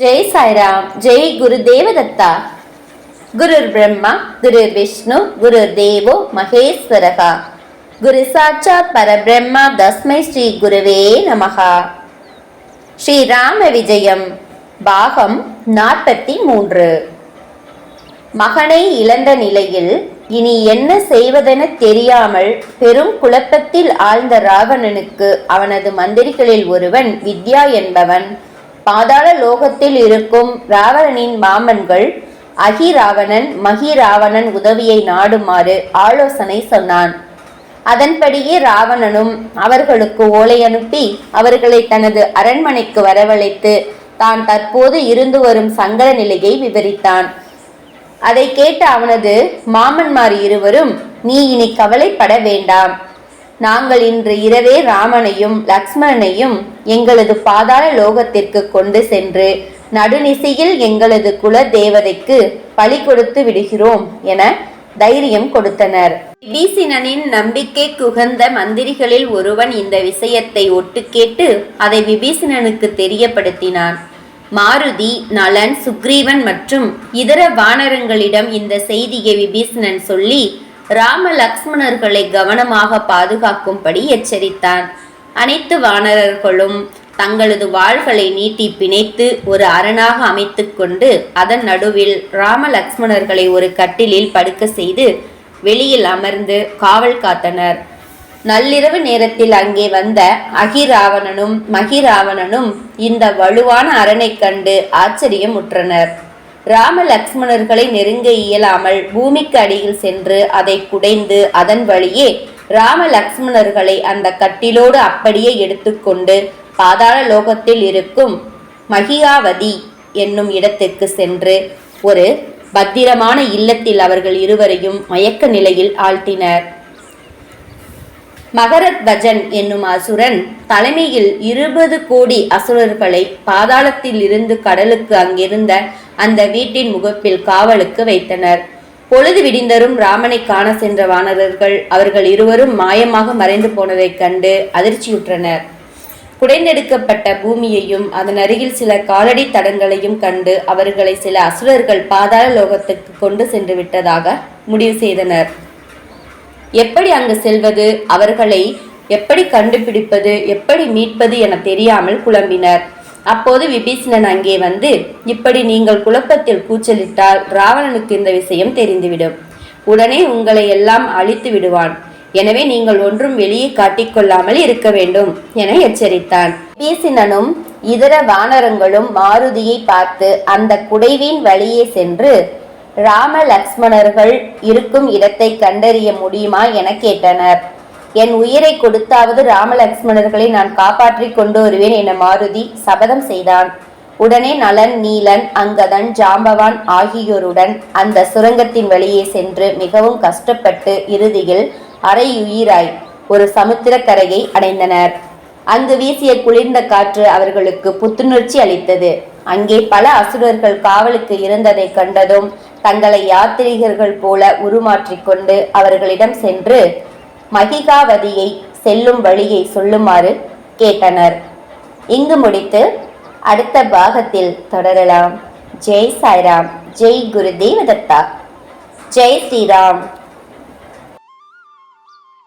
ஜெய் சாய்ராம் ஜெய் குரு தேவதத்தா. குருர் பிரம்மா குரு விஷ்ணு குரு தேவோ மகேஸ்வரகா. குரு சாட்சாத் பரபிரம்மா தஸ்மை ஸ்ரீ குருவே நமகா ஸ்ரீராம விஜயம் பாகம் நாற்பத்தி மூன்று மகனை இழந்த நிலையில் இனி என்ன செய்வதென தெரியாமல் பெரும் குழப்பத்தில் ஆழ்ந்த ராவணனுக்கு அவனது மந்திரிகளில் ஒருவன் வித்யா என்பவன். பாதாள லோகத்தில் இருக்கும் ராவணனின் மாமன்கள் அகிராவணன் மகிராவணன் உதவியை நாடுமாறு ஆலோசனை சொன்னான். அதன்படியே ராவணனும் அவர்களுக்கு ஓலை அனுப்பி அவர்களை தனது அரண்மனைக்கு வரவழைத்து தான் தற்போது இருந்து வரும் சங்கட நிலையை விவரித்தான். அதை கேட்ட அவனது மாமன்மார் இருவரும் நீ இனி கவலைப்பட வேண்டாம். நாங்கள் இன்று இரவே ராமனையும் லக்ஷ்மணனையும் எங்களது பாதாள லோகத்திற்கு கொண்டு சென்று நடுநிசையில் எங்களது குல தேவதைக்கு பலி கொடுத்து விடுகிறோம் என தைரியம் கொடுத்தனர். விபீஷணனின் நம்பிக்கை குகந்த மந்திரிகளில் ஒருவன் இந்த விஷயத்தை ஒட்டு கேட்டு அதை விபீஷணனுக்கு தெரியப்படுத்தினான். மாருதி நலன் சுக்ரீவன் மற்றும் இதர வானரங்களிடம் இந்த செய்தியை விபீஷணன் சொல்லி ராம லக்ஷ்மணர்களை கவனமாக பாதுகாக்கும்படி எச்சரித்தான். அனைத்து வானரர்களும் தங்களது வாள்களை நீட்டி பிணைத்து ஒரு அரணாக அமைத்துக்கொண்டு அதன் நடுவில் ராம லக்ஷ்மணர்களை ஒரு கட்டிலில் படுக்க செய்து வெளியில் அமர்ந்து காவல் காத்தனர். நள்ளிரவு நேரத்தில் அங்கே வந்த அகிராவணனும் மகிராவணனும் இந்த வலுவான அரணைக் கண்டு ஆச்சரியமுற்றனர். ராம லக்ஷ்மணர்களை நெருங்க இயலாமல் பூமிக்கு அடியில் சென்று அதை குடைந்து அதன் வழியே ராம லக்ஷ்மணர்களை அந்த கட்டிலோடு அப்படியே எடுத்துக்கொண்டு பாதாள லோகத்தில் இருக்கும் மகியாவதி என்னும் இடத்திற்கு சென்று ஒரு பத்திரமான இல்லத்தில் அவர்கள் இருவரையும் மயக்க நிலையில் ஆழ்த்தினர். மகரத்வஜன் என்னும் அசுரன் தலைமையில் இருபது கோடி அசுரர்களை பாதாளத்தில் இருந்து கடலுக்கு அங்கிருந்த அந்த வீட்டின் முகப்பில் காவலுக்கு வைத்தனர். பொழுது விடிந்தரும் ராமனை காண சென்ற வானரர்கள் அவர்கள் இருவரும் மாயமாக மறைந்து போனதைக் கண்டு அதிர்ச்சியுற்றனர். குடைந்தெடுக்கப்பட்ட பூமியையும் அதன் அருகில் சில காலடி தடங்களையும் கண்டு அவர்களை சில அசுரர்கள் பாதாள லோகத்துக்கு கொண்டு சென்று விட்டதாக முடிவு செய்தனர். எப்படி அங்கு செல்வது அவர்களை எப்படி கண்டுபிடிப்பது எப்படி மீட்பது என தெரியாமல் குழம்பினர். அப்போது விபீஷணன் அங்கே வந்து இப்படி நீங்கள் குழப்பத்தில் கூச்சலிட்டால் ராவணனுக்கு இந்த விஷயம் தெரிந்துவிடும். உடனே உங்களை எல்லாம் அழித்து விடுவான். எனவே நீங்கள் ஒன்றும் வெளியே காட்டிக்கொள்ளாமல் இருக்க வேண்டும் என எச்சரித்தான். விபீஷணனும் இதர வானரங்களும் மாருதியை பார்த்து அந்த குடைவின் வழியே சென்று ராம லக்ஷ்மணர்கள் இருக்கும் இடத்தை கண்டறிய முடியுமா என கேட்டனர். என் உயிரை கொடுத்தாவது ராம லக்ஷ்மணர்களை நான் காப்பாற்றி கொண்டு வருவேன் என மாருதி சபதம் செய்தான். உடனே நலன் நீலன் அங்கதன் ஜாம்பவான் ஆகியோருடன் அந்த சுரங்கத்தின் வழியே சென்று மிகவும் கஷ்டப்பட்டு இறுதியில் அரையுயிராய் ஒரு சமுத்திரக்கரையை அடைந்தனர். அங்கு வீசிய குளிர்ந்த காற்று அவர்களுக்கு புத்துணர்ச்சி அளித்தது. அங்கே பல அசுரர்கள் காவலுக்கு இருந்ததை கண்டதும் தங்களை யாத்திரிகர்கள் போல உருமாற்றிக்கொண்டு அவர்களிடம் சென்று மகிகாவதியை செல்லும் வழியை சொல்லுமாறு கேட்டனர். இங்கு முடித்து அடுத்த பாகத்தில் தொடரலாம். ஜெய் சாய்ராம். ஜெய் குரு தேவதத்தா ஜெய் ஸ்ரீராம்.